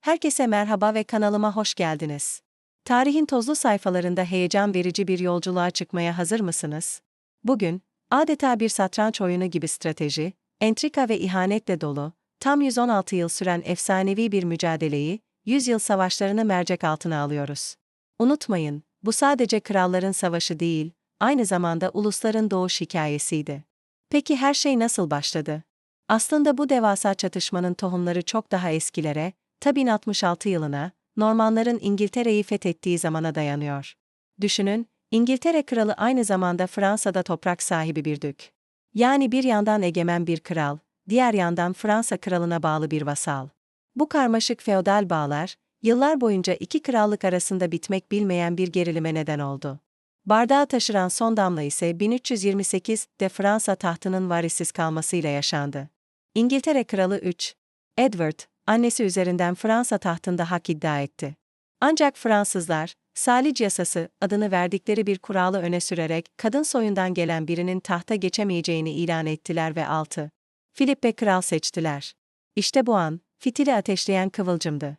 Herkese merhaba ve kanalıma hoş geldiniz. Tarihin tozlu sayfalarında heyecan verici bir yolculuğa çıkmaya hazır mısınız? Bugün, adeta bir satranç oyunu gibi strateji, entrika ve ihanetle dolu, tam 116 yıl süren efsanevi bir mücadeleyi, yüzyıl savaşlarını mercek altına alıyoruz. Unutmayın, bu sadece kralların savaşı değil, aynı zamanda ulusların doğuş hikayesiydi. Peki her şey nasıl başladı? Aslında bu devasa çatışmanın tohumları çok daha eskilere, ta 1066 yılına, Normanların İngiltere'yi fethettiği zamana dayanıyor. Düşünün, İngiltere kralı aynı zamanda Fransa'da toprak sahibi bir dük. Yani bir yandan egemen bir kral, diğer yandan Fransa kralına bağlı bir vasal. Bu karmaşık feodal bağlar, yıllar boyunca iki krallık arasında bitmek bilmeyen bir gerilime neden oldu. Bardağı taşıran son damla ise 1328'de Fransa tahtının varisiz kalmasıyla yaşandı. İngiltere Kralı 3. Edward, annesi üzerinden Fransa tahtında hak iddia etti. Ancak Fransızlar, Salic yasası adını verdikleri bir kuralı öne sürerek kadın soyundan gelen birinin tahta geçemeyeceğini ilan ettiler ve 6. Philippe kral seçtiler. İşte bu an, fitili ateşleyen kıvılcımdı.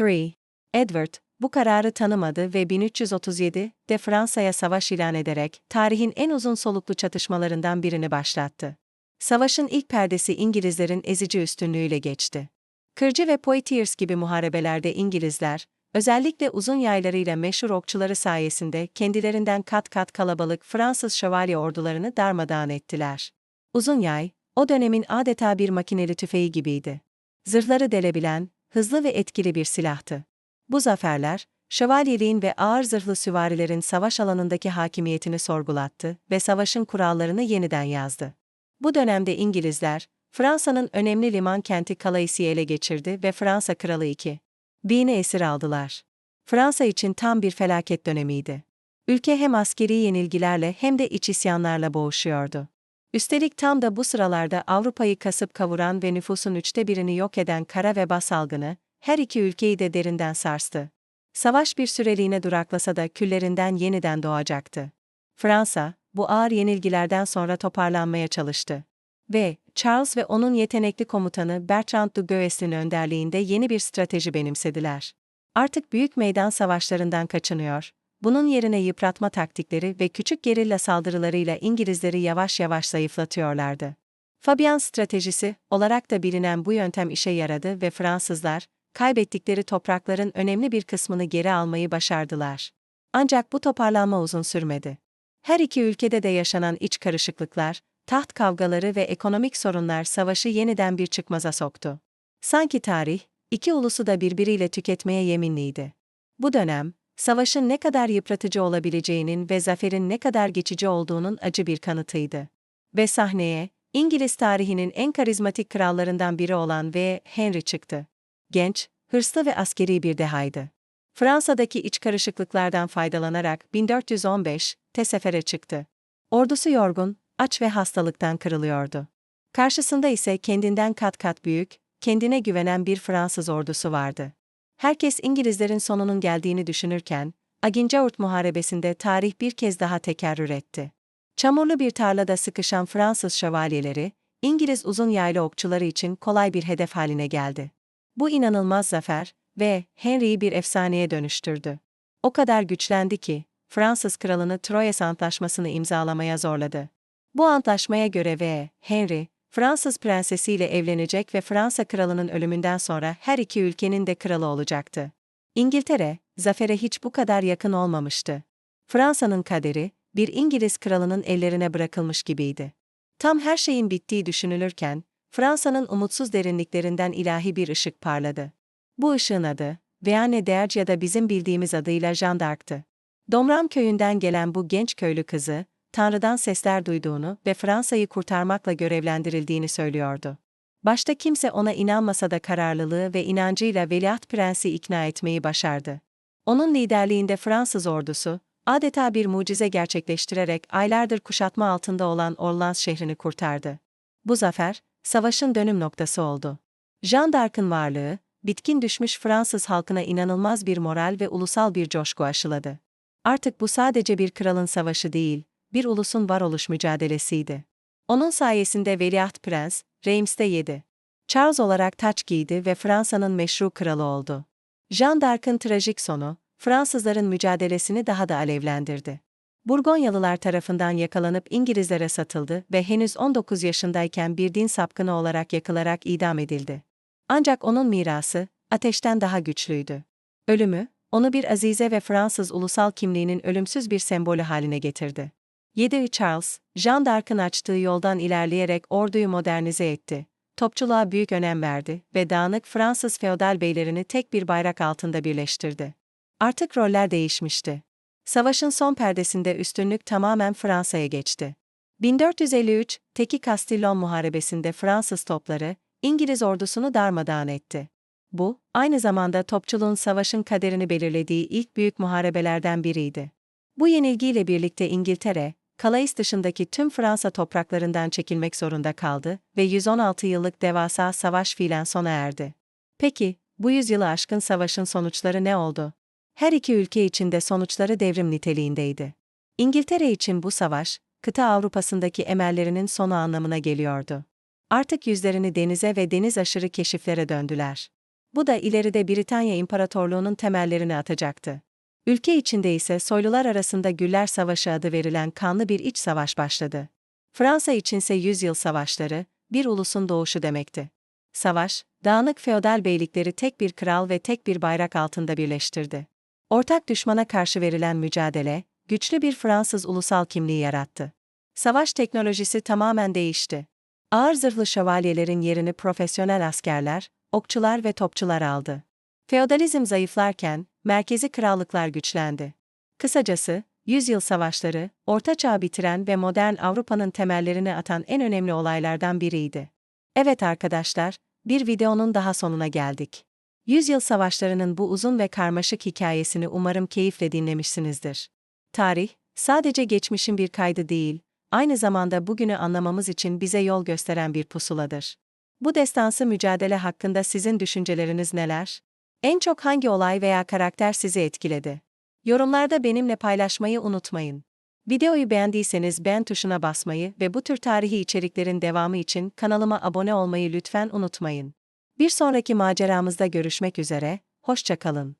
3. Edward, bu kararı tanımadı ve 1337'de Fransa'ya savaş ilan ederek tarihin en uzun soluklu çatışmalarından birini başlattı. Savaşın ilk perdesi İngilizlerin ezici üstünlüğüyle geçti. Kırcı ve Poitiers gibi muharebelerde İngilizler, özellikle uzun yaylarıyla meşhur okçuları sayesinde kendilerinden kat kat kalabalık Fransız şövalye ordularını darmadağın ettiler. Uzun yay, o dönemin adeta bir makineli tüfeği gibiydi. Zırhları delebilen, hızlı ve etkili bir silahtı. Bu zaferler, şövalyeliğin ve ağır zırhlı süvarilerin savaş alanındaki hakimiyetini sorgulattı ve savaşın kurallarını yeniden yazdı. Bu dönemde İngilizler, Fransa'nın önemli liman kenti Calais'i ele geçirdi ve Fransa Kralı II. Bini esir aldılar. Fransa için tam bir felaket dönemiydi. Ülke hem askeri yenilgilerle hem de iç isyanlarla boğuşuyordu. Üstelik tam da bu sıralarda Avrupa'yı kasıp kavuran ve nüfusun üçte birini yok eden kara veba salgını, her iki ülkeyi de derinden sarstı. Savaş bir süreliğine duraklasa da küllerinden yeniden doğacaktı. Fransa, bu ağır yenilgilerden sonra toparlanmaya çalıştı. Ve, Charles ve onun yetenekli komutanı Bertrand de Goes'in önderliğinde yeni bir strateji benimsediler. Artık büyük meydan savaşlarından kaçınıyor, bunun yerine yıpratma taktikleri ve küçük gerilla saldırılarıyla İngilizleri yavaş yavaş zayıflatıyorlardı. Fabian stratejisi olarak da bilinen bu yöntem işe yaradı ve Fransızlar, kaybettikleri toprakların önemli bir kısmını geri almayı başardılar. Ancak bu toparlanma uzun sürmedi. Her iki ülkede de yaşanan iç karışıklıklar, taht kavgaları ve ekonomik sorunlar savaşı yeniden bir çıkmaza soktu. Sanki tarih, iki ulusu da birbiriyle tüketmeye yeminliydi. Bu dönem, savaşın ne kadar yıpratıcı olabileceğinin ve zaferin ne kadar geçici olduğunun acı bir kanıtıydı. Ve sahneye, İngiliz tarihinin en karizmatik krallarından biri olan V. Henry çıktı. Genç, hırslı ve askeri bir dehaydı. Fransa'daki iç karışıklıklardan faydalanarak 1415 te sefere çıktı. Ordusu yorgun, aç ve hastalıktan kırılıyordu. Karşısında ise kendinden kat kat büyük, kendine güvenen bir Fransız ordusu vardı. Herkes İngilizlerin sonunun geldiğini düşünürken, Agincourt Muharebesi'nde tarih bir kez daha tekerrür etti. Çamurlu bir tarlada sıkışan Fransız şövalyeleri, İngiliz uzun yaylı okçuları için kolay bir hedef haline geldi. Bu inanılmaz zafer ve Henry'i bir efsaneye dönüştürdü. O kadar güçlendi ki, Fransız kralını Troyes Antlaşması'nı imzalamaya zorladı. Bu antlaşmaya göre ve Henry, Fransız prensesiyle evlenecek ve Fransa kralının ölümünden sonra her iki ülkenin de kralı olacaktı. İngiltere, zafere hiç bu kadar yakın olmamıştı. Fransa'nın kaderi, bir İngiliz kralının ellerine bırakılmış gibiydi. Tam her şeyin bittiği düşünülürken, Fransa'nın umutsuz derinliklerinden ilahi bir ışık parladı. Bu ışığın adı, Veane Derge ya da bizim bildiğimiz adıyla Jeanne d'Arc'tı. Domram köyünden gelen bu genç köylü kızı, Tanrı'dan sesler duyduğunu ve Fransa'yı kurtarmakla görevlendirildiğini söylüyordu. Başta kimse ona inanmasa da kararlılığı ve inancıyla Veliaht Prensi ikna etmeyi başardı. Onun liderliğinde Fransız ordusu, adeta bir mucize gerçekleştirerek aylardır kuşatma altında olan Orleans şehrini kurtardı. Bu zafer, savaşın dönüm noktası oldu. Jean d'Arc'ın varlığı, bitkin düşmüş Fransız halkına inanılmaz bir moral ve ulusal bir coşku aşıladı. Artık bu sadece bir kralın savaşı değil, bir ulusun varoluş mücadelesiydi. Onun sayesinde Veliaht Prens, Reims'te yedi. Charles olarak taç giydi ve Fransa'nın meşru kralı oldu. Jeanne d'Arc'ın trajik sonu, Fransızların mücadelesini daha da alevlendirdi. Burgonyalılar tarafından yakalanıp İngilizlere satıldı ve henüz 19 yaşındayken bir din sapkını olarak yakılarak idam edildi. Ancak onun mirası, ateşten daha güçlüydü. Ölümü, onu bir azize ve Fransız ulusal kimliğinin ölümsüz bir sembolü haline getirdi. 7. Charles, Jeanne d'Arc'ın açtığı yoldan ilerleyerek orduyu modernize etti. Topçuluğa büyük önem verdi ve dağınık Fransız feodal beylerini tek bir bayrak altında birleştirdi. Artık roller değişmişti. Savaşın son perdesinde üstünlük tamamen Fransa'ya geçti. 1453, Teki Castillon Muharebesi'nde Fransız topları, İngiliz ordusunu darmadağın etti. Bu, aynı zamanda topçuluğun savaşın kaderini belirlediği ilk büyük muharebelerden biriydi. Bu yenilgiyle birlikte İngiltere, Calais dışındaki tüm Fransa topraklarından çekilmek zorunda kaldı ve 116 yıllık devasa savaş fiilen sona erdi. Peki, bu yüzyılı aşkın savaşın sonuçları ne oldu? Her iki ülke için de sonuçları devrim niteliğindeydi. İngiltere için bu savaş, kıta Avrupa'sındaki emellerinin sonu anlamına geliyordu. Artık yüzlerini denize ve deniz aşırı keşiflere döndüler. Bu da ileride Britanya İmparatorluğu'nun temellerini atacaktı. Ülke içinde ise soylular arasında Güller Savaşı adı verilen kanlı bir iç savaş başladı. Fransa içinse yüzyıl savaşları, bir ulusun doğuşu demekti. Savaş, dağınık feodal beylikleri tek bir kral ve tek bir bayrak altında birleştirdi. Ortak düşmana karşı verilen mücadele, güçlü bir Fransız ulusal kimliği yarattı. Savaş teknolojisi tamamen değişti. Ağır zırhlı şövalyelerin yerini profesyonel askerler, okçular ve topçular aldı. Feodalizm zayıflarken, merkezi krallıklar güçlendi. Kısacası, yüzyıl savaşları, Orta Çağ bitiren ve modern Avrupa'nın temellerini atan en önemli olaylardan biriydi. Evet arkadaşlar, bir videonun daha sonuna geldik. Yüzyıl savaşlarının bu uzun ve karmaşık hikayesini umarım keyifle dinlemişsinizdir. Tarih, sadece geçmişin bir kaydı değil, aynı zamanda bugünü anlamamız için bize yol gösteren bir pusuladır. Bu destansı mücadele hakkında sizin düşünceleriniz neler? En çok hangi olay veya karakter sizi etkiledi? Yorumlarda benimle paylaşmayı unutmayın. Videoyu beğendiyseniz beğen tuşuna basmayı ve bu tür tarihi içeriklerin devamı için kanalıma abone olmayı lütfen unutmayın. Bir sonraki maceramızda görüşmek üzere, hoşça kalın.